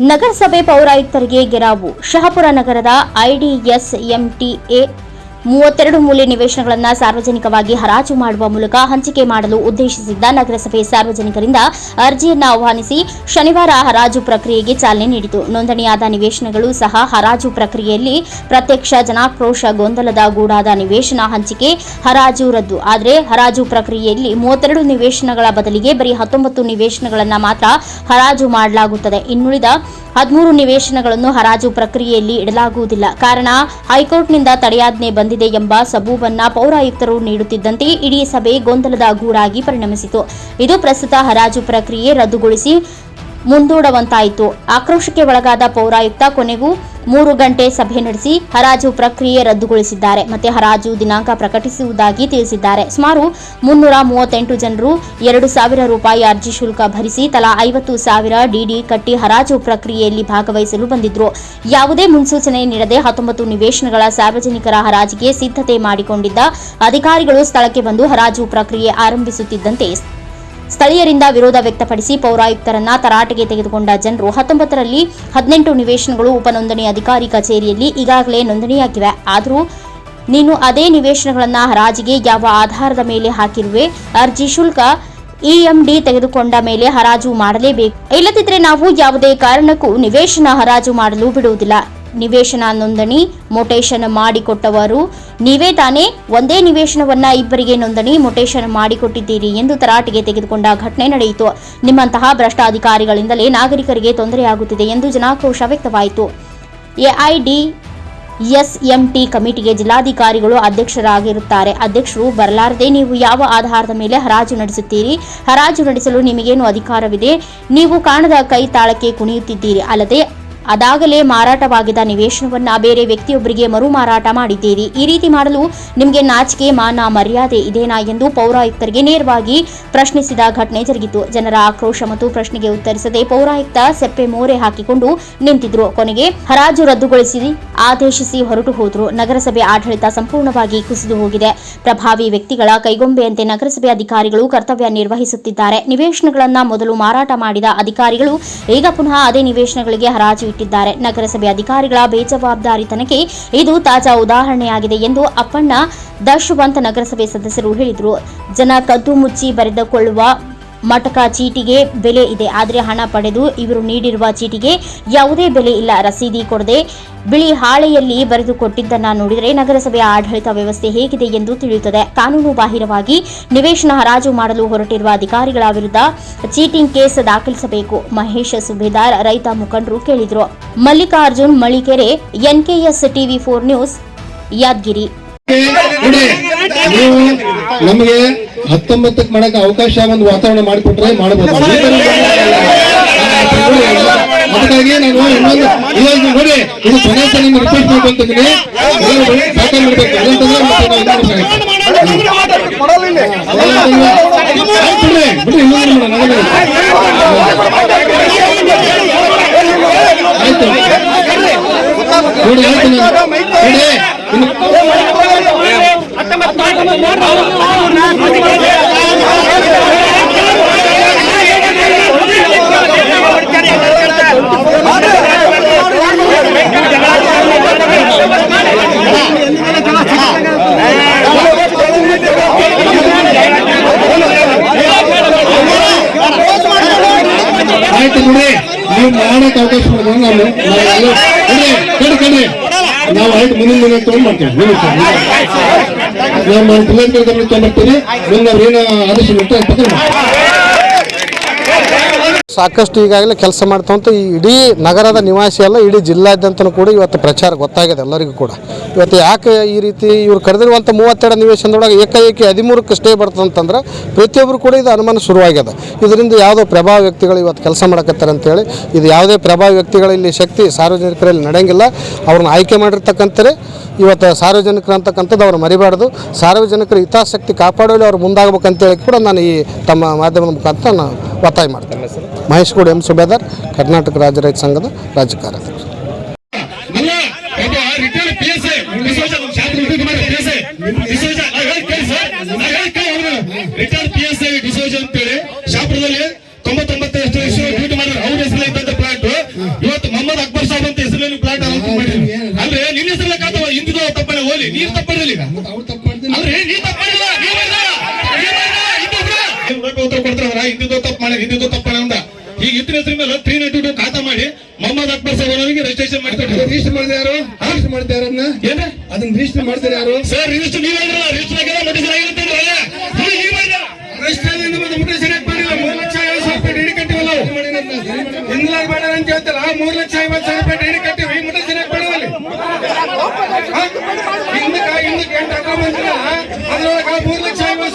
ನಗರಸಭೆ ಪೌರಾಯುಕ್ತರಿಗೆ ಗೆರಾವು. ಶಹಾಪುರ ನಗರದ ಐಡಿಎಸ್ಎಂಟಿಎ ಮೂವತ್ತೆರಡು ಮೂಲೆ ನಿವೇಶನಗಳನ್ನು ಸಾರ್ವಜನಿಕವಾಗಿ ಹರಾಜು ಮಾಡುವ ಮೂಲಕ ಹಂಚಿಕೆ ಮಾಡಲು ಉದ್ದೇಶಿಸಿದ್ದ ನಗರಸಭೆ ಸಾರ್ವಜನಿಕರಿಂದ ಅರ್ಜಿಯನ್ನು ಆಹ್ವಾನಿಸಿ ಶನಿವಾರ ಹರಾಜು ಪ್ರಕ್ರಿಯೆಗೆ ಚಾಲನೆ ನೀಡಿತು. ನೋಂದಣಿಯಾದ ನಿವೇಶನಗಳು ಸಹ ಹರಾಜು ಪ್ರಕ್ರಿಯೆಯಲ್ಲಿ ಪ್ರತ್ಯಕ್ಷ ಜನಾಕ್ರೋಶ ಗೊಂದಲದ ಗೂಡಾದ ನಿವೇಶನ ಹಂಚಿಕೆ ಹರಾಜು ರದ್ದು. ಆದರೆ ಹರಾಜು ಪ್ರಕ್ರಿಯೆಯಲ್ಲಿ ಮೂವತ್ತೆರಡು ನಿವೇಶನಗಳ ಬದಲಿಗೆ ಬರೀ ಹತ್ತೊಂಬತ್ತು ನಿವೇಶನಗಳನ್ನು ಮಾತ್ರ ಹರಾಜು ಮಾಡಲಾಗುತ್ತದೆ. ಇನ್ನುಳಿದ ಹದಿಮೂರು ನಿವೇಶನಗಳನ್ನು ಹರಾಜು ಪ್ರಕ್ರಿಯೆಯಲ್ಲಿ ಇಡಲಾಗುವುದಿಲ್ಲ. ಕಾರಣ, ಹೈಕೋರ್ಟ್ನಿಂದ ತಡೆಯಾಜ್ಞೆ ಬಂದಿದೆ ಎಂಬ ಸಬೂಬನ್ನ ಪೌರಾಯುಕ್ತರು ನೀಡುತ್ತಿದ್ದಂತೆ ಇಡೀ ಸಭೆ ಗೊಂದಲದ ಗೂಡಾಗಿ ಪರಿಣಮಿಸಿತು. ಇದು ಪ್ರಸ್ತುತ ಹರಾಜು ಪ್ರಕ್ರಿಯೆ ರದ್ದುಗೊಳಿಸಿ ಮುಂದೂಡುವಂತಾಯಿತು. ಆಕ್ರೋಶಕ್ಕೆ ಒಳಗಾದ ಪೌರಾಯುಕ್ತ ಕೊನೆಗೂ ಮೂರು ಗಂಟೆ ಸಭೆ ನಡೆಸಿ ಹರಾಜು ಪ್ರಕ್ರಿಯೆ ರದ್ದುಗೊಳಿಸಿದ್ದಾರೆ. ಮತ್ತೆ ಹರಾಜು ದಿನಾಂಕ ಪ್ರಕಟಿಸುವುದಾಗಿ ತಿಳಿಸಿದ್ದಾರೆ. ಸುಮಾರು ಮುನ್ನೂರ ಮೂವತ್ತೆಂಟು ಜನರು ಎರಡು ಸಾವಿರ ರೂಪಾಯಿ ಅರ್ಜಿ ಶುಲ್ಕ ಭರಿಸಿ ತಲಾ ಐವತ್ತು ಸಾವಿರ ಡಿಡಿ ಕಟ್ಟಿ ಹರಾಜು ಪ್ರಕ್ರಿಯೆಯಲ್ಲಿ ಭಾಗವಹಿಸಲು ಬಂದಿದ್ರು. ಯಾವುದೇ ಮುನ್ಸೂಚನೆ ನೀಡದೆ ಹತ್ತೊಂಬತ್ತು ನಿವೇಶನಗಳ ಸಾರ್ವಜನಿಕರ ಹರಾಜಿಗೆ ಸಿದ್ಧತೆ ಮಾಡಿಕೊಂಡಿದ್ದ ಅಧಿಕಾರಿಗಳು ಸ್ಥಳಕ್ಕೆ ಬಂದು ಹರಾಜು ಪ್ರಕ್ರಿಯೆ ಆರಂಭಿಸುತ್ತಿದ್ದಂತೆ ಸ್ಥಳೀಯರಿಂದ ವಿರೋಧ ವ್ಯಕ್ತಪಡಿಸಿ ಪೌರಾಯುಕ್ತರನ್ನ ತರಾಟೆಗೆ ತೆಗೆದುಕೊಂಡ ಜನರು ಹತ್ತೊಂಬತ್ತರಲ್ಲಿ ಹದಿನೆಂಟು ನಿವೇಶನಗಳು ಉಪನೋಂದಣಿ ಅಧಿಕಾರಿ ಕಚೇರಿಯಲ್ಲಿ ಈಗಾಗಲೇ ನೋಂದಣಿಯಾಗಿವೆ. ಆದರೂ ನೀನು ಅದೇ ನಿವೇಶನಗಳನ್ನು ಹರಾಜಿಗೆ ಯಾವ ಆಧಾರದ ಮೇಲೆ ಹಾಕಿರುವೆ? ಅರ್ಜಿ ಶುಲ್ಕ ಇಎಂಡಿ ತೆಗೆದುಕೊಂಡ ಮೇಲೆ ಹರಾಜು ಮಾಡಲೇಬೇಕು. ಇಲ್ಲದಿದ್ದರೆ ನಾವು ಯಾವುದೇ ಕಾರಣಕ್ಕೂ ನಿವೇಶನ ಹರಾಜು ಮಾಡಲು ಬಿಡುವುದಿಲ್ಲ. ನಿವೇಶನ ನೋಂದಣಿ ಮೊಟೇಶನ್ ಮಾಡಿಕೊಟ್ಟವರು. ನೀವೇ ತಾನೇ ಒಂದೇ ನಿವೇಶನವನ್ನ ಇಬ್ಬರಿಗೆ ನೋಂದಣಿ ಮೊಟೇಶನ್ ಮಾಡಿಕೊಟ್ಟಿದ್ದೀರಿ ಎಂದು ತರಾಟೆಗೆ ತೆಗೆದುಕೊಂಡ ಘಟನೆ ನಡೆಯಿತು. ನಿಮ್ಮಂತಹ ಭ್ರಷ್ಟ ಅಧಿಕಾರಿಗಳಿಂದಲೇ ನಾಗರಿಕರಿಗೆ ತೊಂದರೆಯಾಗುತ್ತಿದೆ ಎಂದು ಜನಾಕ್ರೋಶ ವ್ಯಕ್ತವಾಯಿತು. ಎಐಡಿ, ಎಸ್ಎಂಟಿ ಕಮಿಟಿಗೆ ಜಿಲ್ಲಾಧಿಕಾರಿಗಳು ಅಧ್ಯಕ್ಷರಾಗಿರುತ್ತಾರೆ. ಅಧ್ಯಕ್ಷರು, ಬರಲಾರದೆ ನೀವು ಯಾವ ಆಧಾರದ ಮೇಲೆ ಹರಾಜು ನಡೆಸುತ್ತೀರಿ? ಹರಾಜು ನಡೆಸಲು ನಿಮಗೇನು ಅಧಿಕಾರವಿದೆ? ನೀವು ಕಾಣದ ಕೈ ತಾಳಕ್ಕೆ ಕುಣಿಯುತ್ತಿದ್ದೀರಿ. ಅಲ್ಲದೆ ಅದಾಗಲೇ ಮಾರಾಟವಾಗಿದ್ದ ನಿವೇಶನವನ್ನ ಬೇರೆ ವ್ಯಕ್ತಿಯೊಬ್ಬರಿಗೆ ಮರು ಮಾರಾಟ ಮಾಡಿದ್ದೀರಿ. ಈ ರೀತಿ ಮಾಡಲು ನಿಮಗೆ ನಾಚಿಕೆ, ಮಾನ, ಮರ್ಯಾದೆ ಇದೇನಾ ಎಂದು ಪೌರಾಯುಕ್ತರಿಗೆ ನೇರವಾಗಿ ಪ್ರಶ್ನಿಸಿದ ಘಟನೆ ಜರುಗಿತು. ಜನರ ಆಕ್ರೋಶ ಮತ್ತು ಪ್ರಶ್ನೆಗೆ ಉತ್ತರಿಸದೆ ಪೌರಾಯುಕ್ತ ಸೆಪ್ಪೆ ಮೋರೆ ಹಾಕಿಕೊಂಡು ನಿಂತಿದ್ರು. ಕೊನೆಗೆ ಹರಾಜು ರದ್ದುಗೊಳಿಸಿ ಆದೇಶಿಸಿ ಹೊರಟು ಹೋದ್ರು. ನಗರಸಭೆ ಆಡಳಿತ ಸಂಪೂರ್ಣವಾಗಿ ಕುಸಿದು ಹೋಗಿದೆ. ಪ್ರಭಾವಿ ವ್ಯಕ್ತಿಗಳ ಕೈಗೊಂಬೆಯಂತೆ ನಗರಸಭೆ ಅಧಿಕಾರಿಗಳು ಕರ್ತವ್ಯ ನಿರ್ವಹಿಸುತ್ತಿದ್ದಾರೆ. ನಿವೇಶನಗಳನ್ನ ಮೊದಲು ಮಾರಾಟ ಮಾಡಿದ ಅಧಿಕಾರಿಗಳು ಈಗ ಪುನಃ ಅದೇ ನಿವೇಶನಗಳಿಗೆ ಹರಾಜು ಇಟ್ಟಿದ್ದಾರೆ ನಗರಸಭೆ ಅಧಿಕಾರಿಗಳ ಬೇಜವಾಬ್ದಾರಿತನಕ್ಕೆ ಇದು ತಾಜಾ ಉದಾಹರಣೆಯಾಗಿದೆ ಎಂದು ಅಪ್ಪಣ್ಣ ದಶವಂತ ನಗರಸಭೆ ಸದಸ್ಯರು ಹೇಳಿದರು. ಜನ ಕದ್ದು ಮುಚ್ಚಿ ಬರೆದುಕೊಳ್ಳುವ ಮಟಕ ಚೀಟಿಗೆ ಬೆಲೆ ಇದೆ. ಆದರೆ ಹಣ ಪಡೆದು ಇವರು ನೀಡಿರುವ ಚೀಟಿಗೆ ಯಾವುದೇ ಬೆಲೆ ಇಲ್ಲ. ರಸೀದಿ ಕೊಡದೆ ಬಿಳಿ ಹಾಳೆಯಲ್ಲಿ ಬರೆದು ಕೊಟ್ಟಿದ್ದನ್ನ ನೋಡಿದರೆ ನಗರಸಭೆಯ ಆಡಳಿತ ವ್ಯವಸ್ಥೆ ಹೇಗಿದೆ ಎಂದು ತಿಳಿಯುತ್ತದೆ. ಕಾನೂನು ಬಾಹಿರವಾಗಿ ನಿವೇಶನ ಹರಾಜು ಮಾಡಲು ಹೊರಟಿರುವ ಅಧಿಕಾರಿಗಳ ವಿರುದ್ಧ ಚೀಟಿಂಗ್ ಕೇಸ್ ದಾಖಲಿಸಬೇಕು. ಮಹೇಶ್ ಸುಬೇದಾರ್ ರೈತ ಮುಖಂಡರು ಕೇಳಿದರು. Mallikarjun Malikere NKS TV four news, Yadgiri. ನೀವು ನಮಗೆ ಹತ್ತೊಂಬತ್ತಕ್ಕೆ ಮಾಡಕ್ಕೆ ಅವಕಾಶ ಒಂದು ವಾತಾವರಣ ಮಾಡಿಕೊಟ್ರೆ ಮಾಡಬಹುದು ಅದಕ್ಕಾಗಿ ನಾನು ಇನ್ನೊಂದು ಇವಾಗ ನೋಡಿ ಇದು ಕೊನೆ ಸಲ ನಿಮ್ಗೆ ರಿಕ್ವೆಸ್ಟ್ ಮಾಡ್ಕೊಂತೀನಿ ಬಿಡ್ರಿ, ಇನ್ನೊಂದು ಮಾಡೋಣ, ನಗರದಲ್ಲಿ. ಆಯ್ತು ನೋಡಿ ಆಯ್ತು ನಾನು- ನೋಡಿ ಇನ್ನು ಆಯ್ತು ನೋಡಿ ನೀವು ಮಾಡಕ್ ಅವಕಾಶ ಆಯ್ತು ಮುಂದಿನ ದಿನ ತೊಗೊಂಡ್ ಮಾಡ್ತೀವಿ ನಿಮಿಷ ನಮ್ಮ ಜಿಲ್ಲಾಧಿಕಾರಿ ತೊಗೊಂಡ್ಬರ್ತೀವಿ ಮುಂದೆ ಅವ್ರು ಏನು ಆದೇಶ ತಗೊಂಡ್. ಸಾಕಷ್ಟು ಈಗಾಗಲೇ ಕೆಲಸ ಮಾಡ್ತಂತ ಈ ಇಡೀ ನಗರದ ನಿವಾಸಿ ಅಲ್ಲ, ಇಡೀ ಜಿಲ್ಲಾದ್ಯಂತನೂ ಕೂಡ ಇವತ್ತು ಪ್ರಚಾರ ಗೊತ್ತಾಗಿದೆ ಎಲ್ಲರಿಗೂ ಕೂಡ. ಇವತ್ತು ಯಾಕೆ ಈ ರೀತಿ ಇವ್ರು ಕರೆದಿರುವಂಥ ಮೂವತ್ತೆರಡು ನಿವೇಶನದೊಳಗೆ ಏಕಾಏಕಿ ಹದಿಮೂರಕ್ಕೆ ಸ್ಟೇ ಬರ್ತಂತಂದ್ರೆ ಪ್ರತಿಯೊಬ್ಬರು ಕೂಡ ಇದು ಅನುಮಾನ ಶುರುವಾಗ್ಯದ. ಇದರಿಂದ ಯಾವುದೋ ಪ್ರಭಾವ ವ್ಯಕ್ತಿಗಳು ಇವತ್ತು ಕೆಲಸ ಮಾಡಕತ್ತಾರೆ ಅಂತೇಳಿ, ಇದು ಯಾವುದೇ ಪ್ರಭಾವ ವ್ಯಕ್ತಿಗಳಲ್ಲಿ ಶಕ್ತಿ ಸಾರ್ವಜನಿಕರಲ್ಲಿ ನಡೆಯಂಗಿಲ್ಲ. ಅವ್ರನ್ನ ಆಯ್ಕೆ ಮಾಡಿರ್ತಕ್ಕಂಥರೇ ಇವತ್ತು ಸಾರ್ವಜನಿಕರು ಅಂತಕ್ಕಂಥದ್ದು ಅವ್ರು ಮರಿಬಾರ್ದು. ಸಾರ್ವಜನಿಕರ ಹಿತಾಸಕ್ತಿ ಕಾಪಾಡಲು ಅವ್ರು ಮುಂದಾಗಬೇಕಂತೇಳಿ ಕೂಡ ನಾನು ಈ ತಮ್ಮ ಮಾಧ್ಯಮದ ಮುಖಾಂತರ ನಾನು ಒತ್ತಾಯ ಮಾಡ್ತೇನೆ. ಮಹೇಶ್ ಗೌಡ ಎಂ ಸುಬೇದಾರ್ ಕರ್ನಾಟಕ ರಾಜ್ಯ ರೈತ ಸಂಘದ ರಾಜ್ಯ ಕಾರ್ಯಾಧ್ಯಕ್ಷ ಅಂತೇಳಿ ಶಾಪುರದಲ್ಲಿ ತೊಂಬತ್ತೊಂಬತ್ತು ಟ್ವೀಟ್ ಮಾಡಿದ್ರು. ಅವ್ರ ಹೆಸರಲ್ಲಿ ಇದ್ದಂತ ಪ್ಲಾಟ್ ಇವತ್ತು ಮೊಹಮ್ಮದ್ ಅಕ್ಬರ್ ಸಾಹೇಬ್ ಅಂತ ಹೆಸರಲ್ಲಿ ಪ್ಲಾಟ್ ಮಾಡಿದ್ರು. ಅಂದ್ರೆ ನಿನ್ನ ಹೆಸರಲ್ಲ ಕಾತವ ಹಿಂದಿದ ತಪ್ಪನೆ ಹೋಲಿ ನೀರ್ ಅಂದ್ರೆ ನೀ ತಪ್ಪಿಲ್ಲ ಉತ್ತರ ಕೊಡ್ತಾರ ಹಿಂದಿದ್ದು ತಪ್ಪು ಮಾಡಿ ಹಿಂದಿದ್ದು ತಪ್ಪು ಅಂತ ಹೆಸರು ಮೇಲೆ ತ್ರೀ ನೈಂಟಿ ಟು ಖಾತಾ ಮಾಡಿ ಮೊಹಮ್ಮದ್ ಅಕ್ಬರ್ ಸಾಹೇಬ್ ಅವರಿಗೆ ರಿಜಿಸ್ಟ್ರೇಷನ್ ಮಾಡಿಕೊಟ್ರು ರಿಜಿಸ್ಟರ್ ಮಾಡಿದ ಯಾರು? ರಿಜಿಸ್ಟರ್ ಮಾಡಿದ ಯಾರನ್ನ? ಏನ ಅದನ್ನ ರಿಜಿಸ್ಟರ್ ಮಾಡ್ತಾರೆ ಯಾರು? ಸರ್ ರಿಜಿಸ್ಟರ್ ನೀವು ಹೇಳಿದ್ರಲ್ಲ ರಿಜಿಸ್ಟರ್ ಆಗಿಲ್ಲ ನೋಟಿಸ್ ಆಗಿರುತ್ತೆ ರಿಜಿಸ್ಟರ್ ನೋಟಿಸ್ ಮಾಡಿಲ್ಲ ಮೂರು ಲಕ್ಷ ಐವತ್ತು ಸಾವಿರ ರೂಪಾಯಿ ಡಿಡಿ ಕಟ್ಟಿವಲ್ಲ ಹಿಂದಿನ ಬೇಡ ಅಂತ ಹೇಳ್ತಾರ? ಮೂರು ಲಕ್ಷ ಐವತ್ತು ಸಾವಿರ ರೂಪಾಯಿ ಡಿಡಿ ಕಟ್ಟಿವಿ ಮುಟ್ಟ ಸರಿಯಾಗಿ ಮಾಡಿವಲ್ಲಿ ಹಿಂದಕ್ಕೆ ಹಿಂದಕ್ಕೆ ಎಂಟು ಅಕ್ರಮ ಬಂದಿಲ್ಲ. ಅದ್ರೊಳಗೆ ಮೂರು ಲಕ್ಷ ಐವತ್ತು